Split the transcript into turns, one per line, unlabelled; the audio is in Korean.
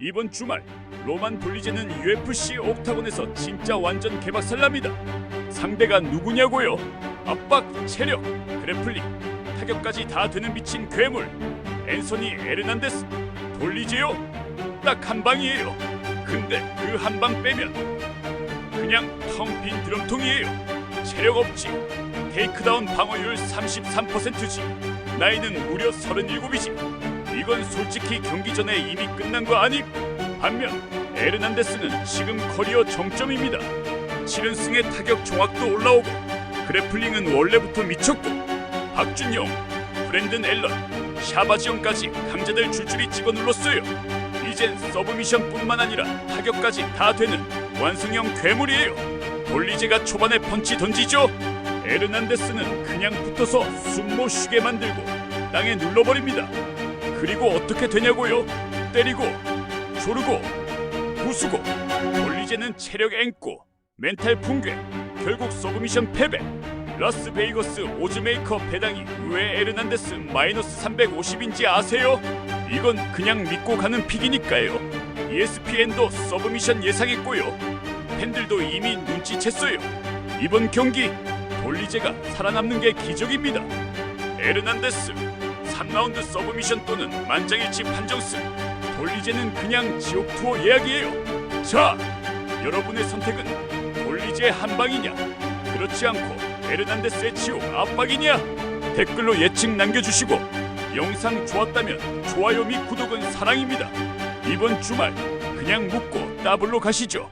이번 주말 로만 돌리제는 UFC 옥타곤에서 진짜 완전 개박살납니다. 상대가 누구냐고요? 압박, 체력, 그래플링, 타격까지 다 되는 미친 괴물 앤소니 에르난데스 돌리제요? 딱 한 방이에요. 근데 그 한 방 빼면 그냥 텅 빈 드럼통이에요. 체력 없지. 테이크다운 방어율 33%지. 나이는 무려 37이지. 이건 솔직히 경기 전에 이미 끝난 거 아님? 반면 에르난데스는 지금 커리어 정점입니다. 7연승의 타격 종합도 올라오고 그래플링은 원래부터 미쳤고 박준영, 브랜든 앨런, 샤바지언까지 강자들 줄줄이 집어눌렀어요. 이젠 서브미션뿐만 아니라 타격까지 다 되는 완성형 괴물이에요. 돌리제가 초반에 펀치 던지죠. 에르난데스는 그냥 붙어서 숨 못 쉬게 만들고 땅에 눌러버립니다. 그리고 어떻게 되냐고요? 때리고 조르고 부수고 돌리제는 체력 앵꼬 멘탈 붕괴 결국 서브미션 패배. 라스베이거스 오즈메이커 배당이 왜 에르난데스 마이너스 350인지 아세요? 이건 그냥 믿고 가는 픽이니까요. ESPN도 서브미션 예상했고요. 팬들도 이미 눈치챘어요. 이번 경기 돌리제가 살아남는 게 기적입니다. 에르난데스 3라운드 서브미션 또는 만장일치 판정승 돌리제는 그냥 지옥 투어 예약이에요. 자 여러분의 선택은 돌리제 한 방이냐? 그렇지 않고 에르난데스의 지옥 압박이냐? 댓글로 예측 남겨주시고 영상 좋았다면 좋아요 및 구독은 사랑입니다. 이번 주말 그냥 묻고 따블로 가시죠